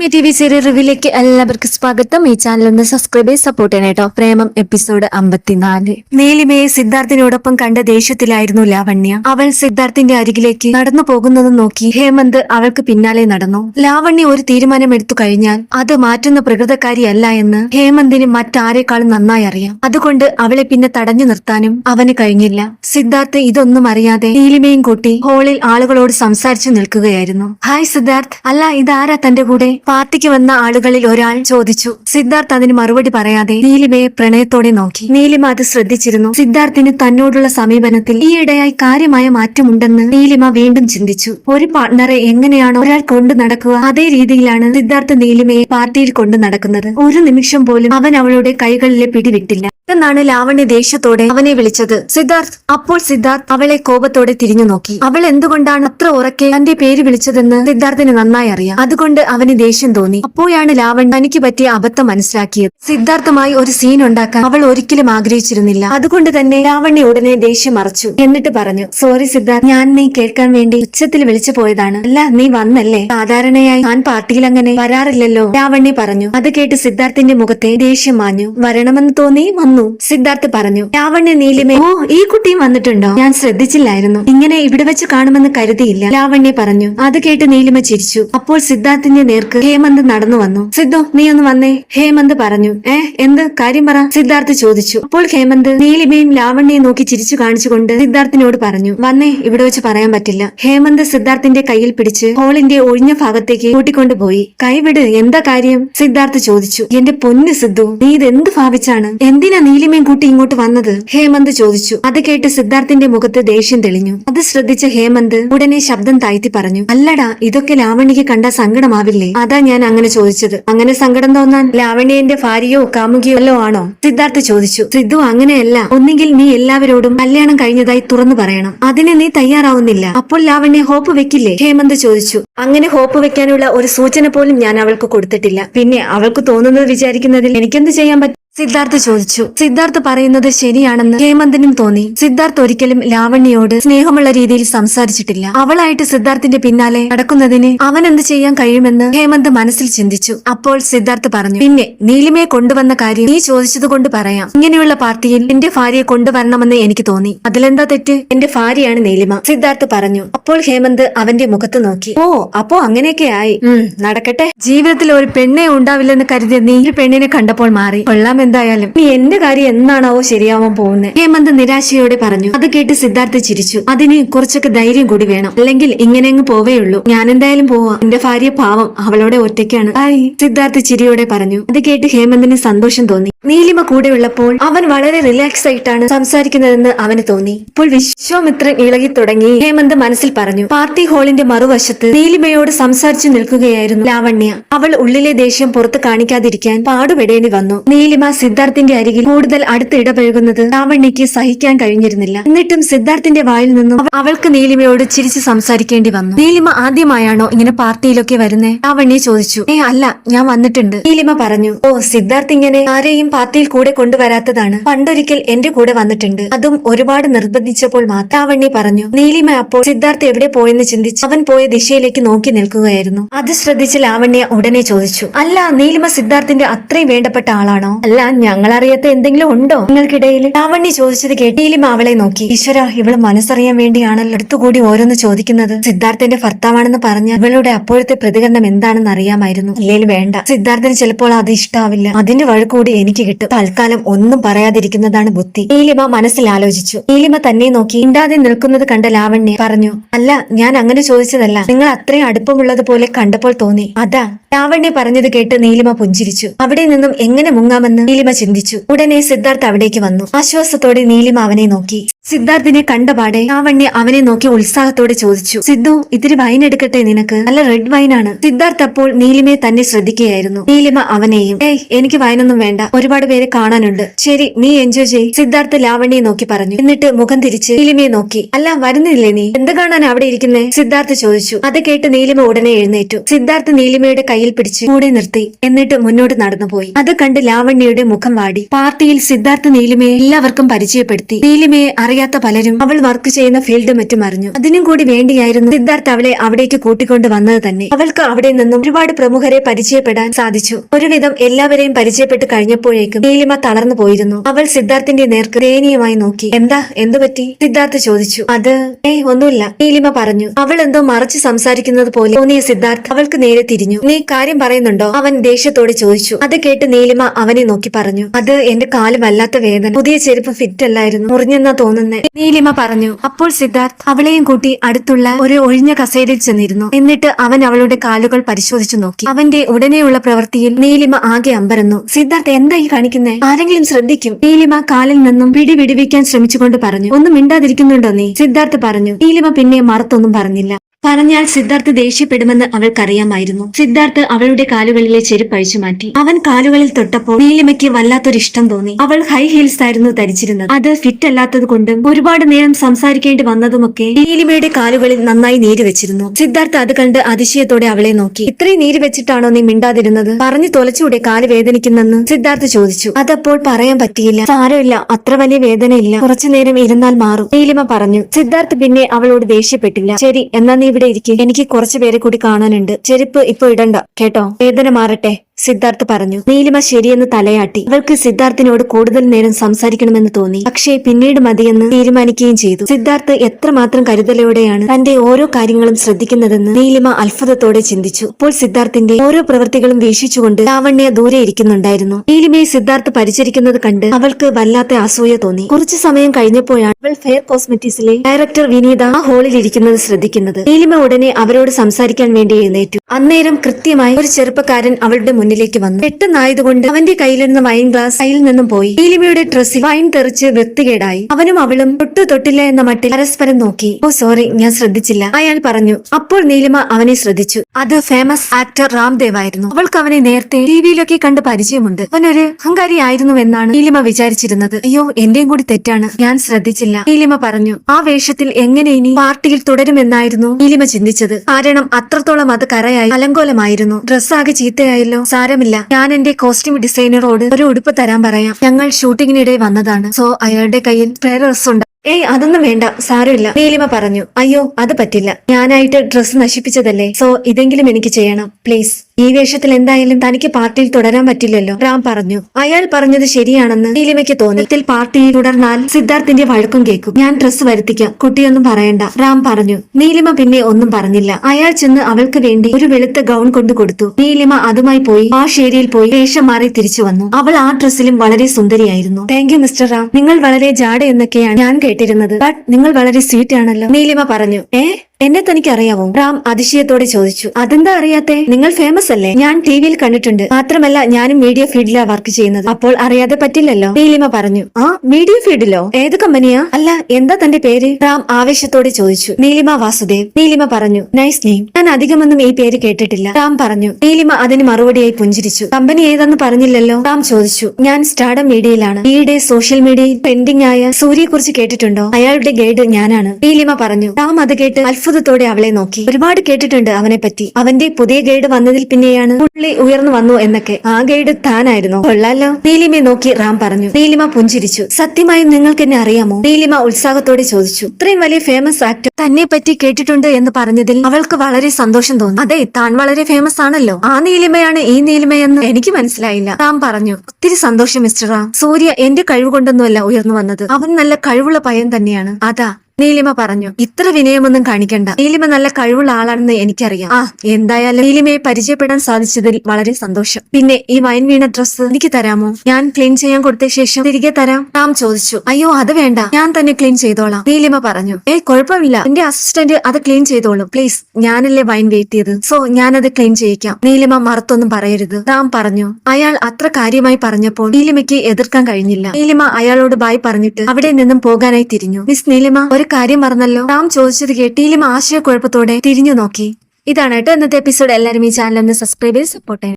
Me T V serial റിവ്യൂലേക്ക് എല്ലാവർക്കും സ്വാഗതം. ഈ ചാനൽ ഒന്ന് സബ്സ്ക്രൈബ് ചെയ്ത് സപ്പോർട്ട് ചെയ്യണം കേട്ടോ. പ്രേമം എപ്പിസോഡ് അമ്പത്തിനാല്. നീലിമയെ സിദ്ധാർത്ഥിനോടൊപ്പം കണ്ട ദേഷ്യത്തിലായിരുന്നു ലാവണ്യ. അവൾ സിദ്ധാർത്ഥിന്റെ അരികിലേക്ക് നടന്നു പോകുന്നത് നോക്കി ഹേമന്ത് അവൾക്ക് പിന്നാലെ നടന്നു. ലാവണ്യ ഒരു തീരുമാനം എടുത്തു കഴിഞ്ഞാൽ അത് മാറ്റുന്ന പ്രകൃതക്കാരിയല്ല എന്ന് ഹേമന്തിന് മറ്റാരെക്കാളും നന്നായി അറിയാം. അതുകൊണ്ട് അവളെ പിന്നെ തടഞ്ഞു നിർത്താനും അവന് കഴിഞ്ഞില്ല. സിദ്ധാർത്ഥ് ഇതൊന്നും അറിയാതെ നീലിമയും കൂട്ടി ഹോളിൽ ആളുകളോട് സംസാരിച്ചു നിൽക്കുകയായിരുന്നു. ഹായ് സിദ്ധാർത്ഥ്. അല്ല ഇതാരാ തന്റെ കൂടെ? പാർട്ടിക്ക് വന്ന ആളുകളിൽ ഒരാൾ ചോദിച്ചു സിദ്ധാർത്ഥ് അതിന് മറുപടി പറയാതെ നീലിമയെ പ്രണയത്തോടെ നോക്കി? നീലിമ അത് ശ്രദ്ധിച്ചിരുന്നു. സിദ്ധാർത്ഥിന് തന്നോടുള്ള സമീപനത്തിൽ ഈയിടെയായി കാര്യമായ മാറ്റമുണ്ടെന്ന് നീലിമ വീണ്ടും ചിന്തിച്ചു. ഒരു പാർട്ട്ണറെ എങ്ങനെയാണ് ഒരാൾ കൊണ്ടു നടക്കുക? അതേ രീതിയിലാണ് സിദ്ധാർത്ഥ് നീലിമയെ പാർട്ടിയിൽ കൊണ്ടു നടക്കുന്നത്. ഒരു നിമിഷം പോലും അവൻ അവളുടെ കൈകളിലെ പിടിവിട്ടില്ല. എന്നാണ് ലാവണ്യ ദേഷ്യത്തോടെ അവനെ വിളിച്ചത്. സിദ്ധാർത്ഥ് അപ്പോൾ സിദ്ധാർത്ഥ് അവളെ കോപത്തോടെ തിരിഞ്ഞു നോക്കി. അവൾ എന്തുകൊണ്ടാണ് അത്ര ഉറക്കെ തന്റെ പേര് വിളിച്ചതെന്ന് സിദ്ധാർത്ഥിന് നന്നായി അറിയാം. അതുകൊണ്ട് അവന് ദേഷ്യം തോന്നി. അപ്പോഴാണ് ലാവണ്യ തനിക്ക് പറ്റിയ അബദ്ധം മനസ്സിലാക്കിയത്. സിദ്ധാർത്ഥമായി ഒരു സീൻ ഉണ്ടാക്കാൻ അവൾ ഒരിക്കലും ആഗ്രഹിച്ചിരുന്നില്ല. അതുകൊണ്ട് തന്നെ ലാവണ്യ ഉടനെ ദേഷ്യം മറച്ചു എന്നിട്ട് പറഞ്ഞു സോറി സിദ്ധാർത്ഥ് ഞാൻ നീ കേൾക്കാൻ വേണ്ടി ഉച്ചത്തിൽ വിളിച്ചു പോയതാണ്. അല്ല നീ വന്നല്ലേ? സാധാരണയായി ഞാൻ പാർട്ടിയിൽ അങ്ങനെ വരാറില്ലല്ലോ. ലാവണ്യ പറഞ്ഞു അത് കേട്ട് സിദ്ധാർത്ഥിന്റെ മുഖത്തെ ദേഷ്യം മാഞ്ഞു. വരണമെന്ന് തോന്നി? വന്നു. സിദ്ധാർത്ഥ് പറഞ്ഞു. ലാവണ്യ നീലിമേ ഓ ഈ കുട്ടിയും വന്നിട്ടുണ്ടോ? ഞാൻ ശ്രദ്ധിച്ചില്ലായിരുന്നു. ഇങ്ങനെ ഇവിടെ വെച്ച് കാണുമെന്ന് കരുതിയില്ല. ലാവണ്യ പറഞ്ഞു. അത് കേട്ട് നീലിമ ചിരിച്ചു. അപ്പോൾ സിദ്ധാർത്ഥിന്റെ നേർക്ക് ഹേമന്ത് നടന്നു വന്നു. സിദ്ധു നീ ഒന്ന് വന്നേ. ഹേമന്ത് പറഞ്ഞു. ഏ എന്ത്? കാര്യം പറ. സിദ്ധാർത്ഥ് ചോദിച്ചു. അപ്പോൾ ഹേമന്ത് നീലിമയും ലാവണ്യയും നോക്കി ചിരിച്ചു കാണിച്ചുകൊണ്ട് സിദ്ധാർത്ഥിനോട് പറഞ്ഞു. വന്നേ ഇവിടെ വെച്ച് പറയാൻ പറ്റില്ല. ഹേമന്ത് സിദ്ധാർത്ഥിന്റെ കയ്യിൽ പിടിച്ച് ഹോളിന്റെ ഒഴിഞ്ഞ ഭാഗത്തേക്ക് കൂട്ടിക്കൊണ്ടുപോയി കൈവിട് എന്താ കാര്യം? സിദ്ധാർത്ഥ് ചോദിച്ചു. എന്റെ പൊന്ന് സിദ്ധു നീ ഇതെന്ത് ഭാവിച്ചാണ്? എന്തിനാ നീലിമയും കൂട്ടി ഇങ്ങോട്ട് വന്നത്? ഹേമന്ത് ചോദിച്ചു. അത് കേട്ട് സിദ്ധാർത്ഥിന്റെ മുഖത്ത് ദേഷ്യം തെളിഞ്ഞു. അത് ശ്രദ്ധിച്ച ഹേമന്ത് ഉടനെ ശബ്ദം താഴ്ത്തി പറഞ്ഞു. അല്ലടാ ഇതൊക്കെ ലാവണ്യക്ക് കണ്ട സങ്കടമാവില്ലേ? അതാ ഞാൻ അങ്ങനെ ചോദിച്ചത്. അങ്ങനെ സങ്കടം തോന്നാൻ ലാവണ്യന്റെ ഭാര്യയോ കാമുകിയോ ആണോ? സിദ്ധാർത്ഥ് ചോദിച്ചു. സിദ്ധു അങ്ങനെയല്ല. ഒന്നുകിൽ നീ എല്ലാവരോടും കല്യാണം കഴിഞ്ഞതായി തുറന്നു പറയണം. അതിന് നീ തയ്യാറാവുന്നില്ല. അപ്പോൾ ലാവണ്യ ഹോപ്പ് വെക്കില്ലേ? ഹേമന്ത് ചോദിച്ചു. അങ്ങനെ ഹോപ്പ് വെക്കാനുള്ള ഒരു സൂചന പോലും ഞാൻ അവൾക്ക് കൊടുത്തിട്ടില്ല. പിന്നെ അവൾക്ക് തോന്നുന്നത് വിചാരിക്കുന്നതിൽ എനിക്കെന്ത് ചെയ്യാൻ പറ്റും? സിദ്ധാർത്ഥ് ചോദിച്ചു. സിദ്ധാർത്ഥ് പറയുന്നത് ശരിയാണെന്ന് ഹേമന്തിനും തോന്നി. സിദ്ധാർത്ഥ് ഒരിക്കലും ലാവണ്യയോട് സ്നേഹമുള്ള രീതിയിൽ സംസാരിച്ചിട്ടില്ല. അവളായിട്ട് സിദ്ധാർത്ഥിന്റെ പിന്നാലെ നടക്കുന്നതിന് അവൻ എന്ത് ചെയ്യാൻ കഴിയുമെന്ന് ഹേമന്ത് മനസ്സിൽ ചിന്തിച്ചു. അപ്പോൾ സിദ്ധാർത്ഥ് പറഞ്ഞു പിന്നെ നീലിമയെ കൊണ്ടുവന്ന കാര്യം നീ ചോദിച്ചതുകൊണ്ട് പറയാം. ഇങ്ങനെയുള്ള പാർട്ടിയിൽ എന്റെ ഭാര്യയെ കൊണ്ടുവരണമെന്ന് എനിക്ക് തോന്നി. അതിലെന്താ തെറ്റ്? എന്റെ ഭാര്യയാണ് നീലിമ. സിദ്ധാർത്ഥ് പറഞ്ഞു. അപ്പോൾ ഹേമന്ത് അവന്റെ മുഖത്ത് നോക്കി. ഓ അപ്പോ അങ്ങനെയൊക്കെ ആയി. നടക്കട്ടെ. ജീവിതത്തിൽ ഒരു പെണ്ണെ ഉണ്ടാവില്ലെന്ന് കരുതിയ നീ ഒരു പെണ്ണിനെ കണ്ടപ്പോൾ മാറി. കൊള്ളാം എന്തായാലും നീ എന്റെ കാര്യം എന്നാണാവോ ശരിയാവാൻ പോകുന്നത്? ഹേമന്ത് നിരാശയോടെ പറഞ്ഞു. അത് കേട്ട് സിദ്ധാർത്ഥ ചിരിച്ചു. അതിന് കുറച്ചൊക്കെ ധൈര്യം കൂടി വേണം. അല്ലെങ്കിൽ ഇങ്ങനെ അങ്ങ് പോവേയുള്ളൂ. ഞാൻ എന്തായാലും പോവാ. എന്റെ ഭാര്യ പാവം. അവളോടെ ഒറ്റയ്ക്കാണ്. ഹായ് സിദ്ധാർത്ഥ് ചിരിയോടെ പറഞ്ഞു. അത് കേട്ട് ഹേമന്തിന് സന്തോഷം തോന്നി. നീലിമ കൂടെ ഉള്ളപ്പോൾ അവൻ വളരെ റിലാക്സ് ആയിട്ടാണ് സംസാരിക്കുന്നതെന്ന് അവന് തോന്നി. ഇപ്പോൾ വിശ്വാമിത്രൻ ഇളകി തുടങ്ങി. ഹേമന്ത് മനസ്സിൽ പറഞ്ഞു. പാർട്ടി ഹാളിന്റെ മറുവശത്ത് നീലിമയോട് സംസാരിച്ചു നിൽക്കുകയായിരുന്നു ലാവണ്യ. അവൾ ഉള്ളിലെ ദേഷ്യം പുറത്ത് കാണിക്കാതിരിക്കാൻ പാടുപെടേണ്ടി വന്നു. നീലിമ സിദ്ധാർത്ഥിന്റെ അരികിൽ കൂടുതൽ അടുത്ത് ഇടപഴകുന്നത് ലാവണ്യക്ക് സഹിക്കാൻ കഴിഞ്ഞിരുന്നില്ല. എന്നിട്ടും സിദ്ധാർത്ഥിന്റെ വായിൽ നിന്നും അവൾക്ക് നീലിമയോട് ചിരിച്ച് സംസാരിക്കേണ്ടി വന്നു. നീലിമ ആദ്യമായാണോ ഇങ്ങനെ പാർട്ടിയിലൊക്കെ വരുന്നേ? ലാവണ്യ ചോദിച്ചു. ഏ അല്ല ഞാൻ വന്നിട്ടുണ്ട്. നീലിമ പറഞ്ഞു. ഓ സിദ്ധാർത്ഥ് ഇങ്ങനെ ആരെയും പാർട്ടിയിൽ കൂടെ കൊണ്ടുവരാത്തതാണ്. പണ്ടൊരിക്കൽ എന്റെ കൂടെ വന്നിട്ടുണ്ട്. അതും ഒരുപാട് നിർബന്ധിച്ചപ്പോൾ മാത്രം. ലാവണ്യ പറഞ്ഞു. നീലിമ അപ്പോൾ സിദ്ധാർത്ഥ് എവിടെ പോയെന്ന് ചിന്തിച്ച് അവൻ പോയ ദിശയിലേക്ക് നോക്കി നിൽക്കുകയായിരുന്നു. അത് ശ്രദ്ധിച്ച് ലാവണ്യ ഉടനെ ചോദിച്ചു. അല്ല നീലിമ സിദ്ധാർത്ഥിന്റെ അത്രയും വേണ്ടപ്പെട്ട ആളാണോ? അല്ല ഞങ്ങൾ അറിയാത്ത എന്തെങ്കിലും ഉണ്ടോ നിങ്ങൾക്കിടയിൽ? ലാവണ്യ ചോദിച്ചത് കേട്ട് നീലിമ അവളെ നോക്കി. ഈശ്വര ഇവൾ മനസ്സറിയാൻ വേണ്ടിയാണല്ലോ അടുത്തുകൂടി ഓരോന്ന് ചോദിക്കുന്നത്. സിദ്ധാർത്ഥന്റെ ഭർത്താവാണെന്ന് പറഞ്ഞ ഇവളുടെ അപ്പോഴത്തെ പ്രതികരണം എന്താണെന്ന് അറിയാമായിരുന്നു. ഇല്ലെങ്കിൽ വേണ്ട. സിദ്ധാർത്ഥന് ചിലപ്പോൾ അത് ഇഷ്ടാവില്ല. അതിന്റെ വഴക്കൂടി എനിക്ക് കിട്ടും. തൽക്കാലം ഒന്നും പറയാതിരിക്കുന്നതാണ് ബുദ്ധി. നീലിമ മനസ്സിൽ ആലോചിച്ചു നീലിമ തന്നെ നോക്കി. ഇണ്ടാതെ നിൽക്കുന്നത് കണ്ട ലാവണ്യ പറഞ്ഞു അല്ല ഞാൻ അങ്ങനെ ചോദിച്ചതല്ല. നിങ്ങൾ അത്രയും അടുപ്പമുള്ളത് പോലെ കണ്ടപ്പോൾ തോന്നി. അതാ. ലാവണ്യ പറഞ്ഞത് കേട്ട് നീലിമ പുഞ്ചിരിച്ചു. അവിടെ നിന്നും എങ്ങനെ മുങ്ങാമെന്ന്? നീലിമ ചിന്തിച്ചു. ഉടനെ സിദ്ധാർത്ഥ് അവിടേക്ക് വന്നു. ആശ്വാസത്തോടെ നീലിമ അവനെ നോക്കി. സിദ്ധാർത്ഥിനെ കണ്ടപാടെ ലാവണ്യ അവനെ നോക്കി ഉത്സാഹത്തോടെ ചോദിച്ചു സിദ്ധു ഇതിരി വൈൻ എടുക്കട്ടെ നിനക്ക്? നല്ല റെഡ് വൈൻ ആണ്. സിദ്ധാർത്ഥ് അപ്പോൾ നീലിമയെ തന്നെ ശ്രദ്ധിക്കുകയായിരുന്നു. നീലിമ അവനെയും ഏയ് എനിക്ക് വൈനൊന്നും വേണ്ട. ഒരുപാട് പേരെ കാണാനുണ്ട്. ശരി നീ എൻജോയ് ചെയ്. സിദ്ധാർത്ഥ് ലാവണ്യെ നോക്കി പറഞ്ഞു. എന്നിട്ട് മുഖം തിരിച്ച് നീലിമയെ നോക്കി അല്ല വരുന്നില്ലേ നീ? എന്ത് കാണാൻ അവിടെ ഇരിക്കുന്നേ? സിദ്ധാർത്ഥ് ചോദിച്ചു. അത് കേട്ട് നീലിമ ഉടനെ എഴുന്നേറ്റു. സിദ്ധാർത്ഥ് നീലിമയുടെ കയ്യിൽ പിടിച്ച് കൂടെ നിർത്തി. എന്നിട്ട് മുന്നോട്ട് നടന്നുപോയി. അത് കണ്ട് ലാവണ്യയുടെ മുഖം വാടി. പാർട്ടിയിൽ സിദ്ധാർത്ഥ് നീലിമയെ എല്ലാവർക്കും പരിചയപ്പെടുത്തി. നീലിമയെ അറിയാൻ അറിയാത്ത പലരും അവൾ വർക്ക് ചെയ്യുന്ന ഫീൽഡ് മറ്റും അറിഞ്ഞു. അതിനും കൂടി വേണ്ടിയായിരുന്നു സിദ്ധാർത്ഥ അവളെ അവിടേക്ക് കൂട്ടിക്കൊണ്ട് വന്നത് തന്നെ. അവൾക്ക് അവിടെ നിന്നും ഒരുപാട് പ്രമുഖരെ പരിചയപ്പെടാൻ സാധിച്ചു. ഒരുവിധം എല്ലാവരെയും പരിചയപ്പെട്ട് കഴിഞ്ഞപ്പോഴേക്കും നീലിമ തളർന്നു പോയിരുന്നു. അവൾ സിദ്ധാർത്ഥിന്റെ നേർക്ക് ദയനീയമായി നോക്കി. എന്താ? എന്തു പറ്റി സിദ്ധാർത്ഥ് ചോദിച്ചു. അത് ഏയ് ഒന്നുമില്ല നീലിമ പറഞ്ഞു. അവൾ എന്തോ മറച്ച് സംസാരിക്കുന്നത് പോലെ തോന്നിയ സിദ്ധാർത്ഥ് അവൾക്ക് നേരെ തിരിഞ്ഞു. നീ കാര്യം പറയുന്നുണ്ടോ? അവൻ ദേഷ്യത്തോടെ ചോദിച്ചു. അത് കേട്ട് നീലിമ അവനെ നോക്കി പറഞ്ഞു. അത് എന്റെ കാൽ വല്ലാത്ത വേദന. പുതിയ ചെരുപ്പ് ഫിറ്റ് അല്ലായിരുന്നു. മുറിഞ്ഞെന്നാ തോന്നുന്നേ നീലിമ പറഞ്ഞു. അപ്പോൾ സിദ്ധാർത്ഥ് അവളെയും കൂട്ടി അടുത്തുള്ള ഒരു ഒഴിഞ്ഞ കസേരയിൽ ചെന്നിരുന്നു. എന്നിട്ട് അവൻ അവളുടെ കാലുകൾ പരിശോധിച്ചു നോക്കി. അവന്റെ ഉടനെയുള്ള പ്രവൃത്തിയിൽ നീലിമ ആകെ അമ്പരന്നു. സിദ്ധാർത്ഥ് എന്തായി കാണിക്കുന്നേ? ആരെങ്കിലും ശ്രദ്ധിക്കും. നീലിമ കാലിൽ നിന്നും പിടി വിടുവിക്കാൻ ശ്രമിച്ചുകൊണ്ട് പറഞ്ഞു. ഒന്നും മിണ്ടാതിരിക്കുന്നുണ്ടോ നീ? സിദ്ധാർത്ഥ് പറഞ്ഞു. നീലിമ പിന്നെ മറുത്തൊന്നും പറഞ്ഞില്ല. പറഞ്ഞാൽ സിദ്ധാർത്ഥ് ദേഷ്യപ്പെടുമെന്ന് അവൾക്കറിയാമായിരുന്നു. സിദ്ധാർത്ഥ് അവളുടെ കാലുകളിലെ ചെരുപ്പ് അഴിച്ചു മാറ്റി. അവൻ കാലുകളിൽ തൊട്ടപ്പോൾ നീലിമയ്ക്ക് വല്ലാത്തൊരു ഇഷ്ടം തോന്നി. അവൾ ഹൈ ഹീൽസ് ആയിരുന്നു ധരിച്ചിരുന്നത്. അത് ഫിറ്റ് അല്ലാത്തത് കൊണ്ടും ഒരുപാട് നേരം സംസാരിക്കേണ്ടി വന്നതുമൊക്കെ നീലിമയുടെ കാലുകളിൽ നന്നായി നീര് വെച്ചിരുന്നു. സിദ്ധാർത്ഥ് അത് കണ്ട് അതിശയത്തോടെ അവളെ നോക്കി. ഇത്രയും നീര് വെച്ചിട്ടാണോ നീ മിണ്ടാതിരുന്നത്? പറഞ്ഞു തൊലച്ചൂടെ കാൽ വേദനിക്കുന്നെന്ന് സിദ്ധാർത്ഥ് ചോദിച്ചു. അതപ്പോൾ പറയാൻ പറ്റിയില്ല. സാരമില്ല. അത്ര വലിയ വേദനയില്ല. കുറച്ചു നേരം ഇരുന്നാൽ മാറും നീലിമ പറഞ്ഞു. സിദ്ധാർത്ഥ് പിന്നെ അവളോട് ദേഷ്യപ്പെട്ടില്ല. ശരി എന്നാ നീ ഇവിടെ ഇരിക്കും. എനിക്ക് കുറച്ചു പേരെ കൂടി കാണാനുണ്ട്. ചെരുപ്പ് ഇപ്പൊ ഇടണ്ട. കേട്ടോ? വേദന മാറട്ടെ. സിദ്ധാർത്ഥ് പറഞ്ഞു. നീലിമ ശരിയെന്ന് തലയാട്ടി. അവൾക്ക് സിദ്ധാർത്ഥിനോട് കൂടുതൽ നേരം സംസാരിക്കണമെന്ന് തോന്നി. പക്ഷേ പിന്നീട് മതിയെന്ന് തീരുമാനിക്കുകയും ചെയ്തു. സിദ്ധാർത്ഥ് എത്രമാത്രം കരുതലോടെയാണ് തന്റെ ഓരോ കാര്യങ്ങളും ശ്രദ്ധിക്കുന്നതെന്ന് നീലിമ അത്ഭുതത്തോടെ ചിന്തിച്ചു. അപ്പോൾ സിദ്ധാർത്ഥിന്റെ ഓരോ പ്രവൃത്തികളും വീക്ഷിച്ചുകൊണ്ട് ലാവണ്യ ദൂരെ ഇരിക്കുന്നുണ്ടായിരുന്നു. നീലിമയെ സിദ്ധാർത്ഥ് പരിചരിക്കുന്നത് കണ്ട് അവൾക്ക് വല്ലാത്ത അസൂയ തോന്നി. കുറച്ചു സമയം കഴിഞ്ഞപ്പോഴാണ് അവൾ ഫെയർ കോസ്മെറ്റിക്സിലെ ഡയറക്ടർ വിനീത ആ ഹോളിൽ ഇരിക്കുന്നത് ശ്രദ്ധിക്കുന്നത്. നീലിമ ഉടനെ അവരോട് സംസാരിക്കാൻ വേണ്ടി എഴുന്നേറ്റു. അന്നേരം കൃത്യമായി ഒരു ചെറുപ്പക്കാരൻ അവളുടെ മുന്നിലേക്ക് വന്നു. പെട്ടെന്നായതുകൊണ്ട് അവന്റെ കയ്യിലിരുന്ന വൈൻ ഗ്ലാസ് കയ്യിൽ നിന്നും പോയി. നീലിമയുടെ ഡ്രസ്സിൽ വൈൻ തെറിച്ച് വൃത്തികേടായി. അവനും അവളും തൊട്ടു തൊട്ടില്ല എന്ന മട്ടിൽ പരസ്പരം നോക്കി. ഓ സോറി ഞാൻ ശ്രദ്ധിച്ചില്ല അയാൾ പറഞ്ഞു. അപ്പോൾ നീലിമ അവനെ ശ്രദ്ധിച്ചു. അത് ഫേമസ് ആക്ടർ രാംദേവ് ആയിരുന്നു. അവൾക്ക് അവനെ നേരത്തെ ടിവിയിലൊക്കെ കണ്ട് പരിചയമുണ്ട്. അവനൊരു അഹങ്കാരിയായിരുന്നു എന്നാണ് നീലിമ വിചാരിച്ചിരുന്നത്. അയ്യോ എന്റെയും കൂടി തെറ്റാണ്. ഞാൻ ശ്രദ്ധിച്ചില്ല നീലിമ പറഞ്ഞു. ആ വേഷത്തിൽ എങ്ങനെ ഇനി പാർട്ടിയിൽ തുടരുമെന്നായിരുന്നു നീലിമ ചിന്തിച്ചത്. കാരണം അത്രത്തോളം അത് കരയായി അലങ്കോലമായിരുന്നു. ഡ്രസ്സാകെ ചീത്തയായല്ലോ സാരമില്ല. ഞാൻ എന്റെ കോസ്റ്റ്യൂം ഡിസൈനറോട് ഒരു ഉടുപ്പ് തരാൻ പറയാം. ഞങ്ങൾ ഷൂട്ടിങ്ങിനിടെ വന്നതാണ്. സോ അയാളുടെ കയ്യിൽ ഡ്രസ് ഉണ്ട്. ഏയ് അതൊന്നും വേണ്ട. സാരമില്ല. നീലിമ പറഞ്ഞു അയ്യോ അത് പറ്റില്ല. ഞാനായിട്ട് ഡ്രസ്സ് നശിപ്പിച്ചതല്ലേ? സോ ഇതെങ്കിലും എനിക്ക് ചെയ്യണം. പ്ലീസ്. ഈ വേഷത്തിൽ എന്തായാലും തനിക്ക് പാർട്ടിയിൽ തുടരാൻ പറ്റില്ലല്ലോ. റാം പറഞ്ഞു അയാൾ പറഞ്ഞത് ശരിയാണെന്ന് നീലിമയ്ക്ക് തോന്നി. ഇതിൽ പാർട്ടിയിൽ തുടർന്നാൽ സിദ്ധാർത്ഥിന്റെ വഴക്കും കേൾക്കും. ഞാൻ ഡ്രസ്സ് വരുത്തിക്കാം. കുട്ടിയൊന്നും പറയണ്ട. റാം പറഞ്ഞു നീലിമ പിന്നെ ഒന്നും പറഞ്ഞില്ല. അയാൾ ചെന്ന് അവൾക്ക് വേണ്ടി ഒരു വെളുത്ത ഗൗൺ കൊണ്ടു കൊടുത്തു. നീലിമ അതുമായി പോയി ആ ഷേരിയിൽ പോയി വേഷം മാറി തിരിച്ചു വന്നു. അവൾ ആ ഡ്രസ്സിലും വളരെ സുന്ദരിയായിരുന്നു. Thank mister Ram. നിങ്ങൾ വളരെ ജാട എന്നൊക്കെയാണ് ഞാൻ കേട്ടിരുന്നത്. ബട്ട് നിങ്ങൾ വളരെ സ്വീറ്റ് ആണല്ലോ. നീലിമ പറഞ്ഞു ഏ? എന്നെ തനിക്ക് അറിയാവോ റാം അതിശയത്തോടെ ചോദിച്ചു. അതെന്താ അറിയാത്തെ? നിങ്ങൾ ഫേമസ് അല്ലേ? ഞാൻ ടി വിയിൽ കണ്ടിട്ടുണ്ട്. മാത്രമല്ല ഞാനും മീഡിയ ഫീൽഡിലാ വർക്ക് ചെയ്യുന്നത്. അപ്പോൾ അറിയാതെ പറ്റില്ലല്ലോ? നീലിമ പറഞ്ഞു. ആ മീഡിയ ഫീൽഡിലോ ഏത് കമ്പനിയാ? അല്ല എന്താ തന്റെ പേര്? റാം ആവേശത്തോടെ ചോദിച്ചു. നീലിമ വാസുദേവ്. നീലിമ പറഞ്ഞു. നൈസ് നെയിം ഞാൻ അധികമൊന്നും ഈ പേര് കേട്ടിട്ടില്ല. റാം പറഞ്ഞു. നീലിമ അതിന് മറുപടിയായി പുഞ്ചിരിച്ചു. കമ്പനി ഏതെന്ന് പറഞ്ഞില്ലല്ലോ? റാം ചോദിച്ചു. ഞാൻ സ്റ്റാർഡം മീഡിയയിലാണ് ഈയിടെ സോഷ്യൽ മീഡിയയിൽ ട്രെൻഡിംഗ് ആയ സൂര്യയെ കുറിച്ച് കേട്ടിട്ടുണ്ടോ? അയാളുടെ ഗൈഡ് ഞാനാണ്. നീലിമ പറഞ്ഞു. റാം അത് കേട്ട് അത്ഭുതത്തോടെ അവളെ നോക്കി. ഒരുപാട് കേട്ടിട്ടുണ്ട് അവനെ പറ്റി അവന്റെ പുതിയ ഗൈഡ് വന്നതിൽ പിന്നെയാണ് പുള്ളി ഉയർന്നു വന്നു എന്നൊക്കെ ആ ഗൈഡ് താനായിരുന്നു. കൊള്ളാലോ? നീലിമയെ നോക്കി റാം പറഞ്ഞു. നീലിമ പുഞ്ചിരിച്ചു. സത്യമായും നിങ്ങൾക്ക് എന്നെ അറിയാമോ? നീലിമ ഉത്സാഹത്തോടെ ചോദിച്ചു. ഇത്രയും വലിയ ഫേമസ് ആക്ടർ തന്നെ പറ്റി കേട്ടിട്ടുണ്ട് എന്ന് പറഞ്ഞതിൽ അവൾക്ക് വളരെ സന്തോഷം തോന്നി. അതെ താൻ വളരെ ഫേമസ് ആണല്ലോ. ആ നീലിമയാണ് ഈ നീലിമയെന്ന് എനിക്ക് മനസ്സിലായില്ല. റാം പറഞ്ഞു ഒത്തിരി സന്തോഷം മിസ്റ്റർ റാം. സൂര്യ എന്റെ കഴിവ് കൊണ്ടൊന്നുമല്ല ഉയർന്നു വന്നത്. അവൻ നല്ല കഴിവുള്ള പയ്യൻ തന്നെയാണ്. അതാ. നീലിമ പറഞ്ഞു ഇത്ര വിനയമൊന്നും കാണിക്കണ്ട. നീലിമ നല്ല കഴിവുള്ള ആളാണെന്ന് എനിക്കറിയാം. ആ എന്തായാലും നീലിമയെ പരിചയപ്പെടാൻ സാധിച്ചതിൽ വളരെ സന്തോഷം. പിന്നെ ഈ വൈൻ വീണ ഡ്രസ്സ് എനിക്ക് തരാമോ? ഞാൻ ക്ലീൻ ചെയ്യാൻ കൊടുത്ത ശേഷം തിരികെ തരാം. റാം ചോദിച്ചു അയ്യോ അത് വേണ്ട. ഞാൻ തന്നെ ക്ലീൻ ചെയ്തോളാം. നീലിമ പറഞ്ഞു ഏയ് കുഴപ്പമില്ല. എന്റെ അസിസ്റ്റന്റ് അത് ക്ലീൻ ചെയ്തോളും. പ്ലീസ് ഞാനല്ലേ വൈൻ വെയിറ്റ് ചെയ്ത് സോ ഞാനത് ക്ലീൻ ചെയ്യിക്കാം. നീലിമ മറത്തൊന്നും പറയരുത്. റാം പറഞ്ഞു അയാൾ അത്ര കാര്യമായി പറഞ്ഞപ്പോൾ നീലിമയ്ക്ക് എതിർക്കാൻ കഴിഞ്ഞില്ല. നീലിമ അയാളോട് ബായ് പറഞ്ഞിട്ട് അവിടെ നിന്നും പോകാനായി തിരിഞ്ഞു. മിസ് നീലിമ ഒരു കാര്യം മറന്നല്ലോ? റാം ചോദിച്ചത് കേട്ടിയിലും ആശയക്കുഴപ്പത്തോടെ തിരിഞ്ഞു നോക്കി. ഇതാണ് കേട്ടോ ഇന്നത്തെ എപ്പിസോഡ് എല്ലാവരും ഈ ചാനൽ ഒന്ന് സബ്സ്ക്രൈബ് ചെയ്ത് സപ്പോർട്ട് ചെയ്യണം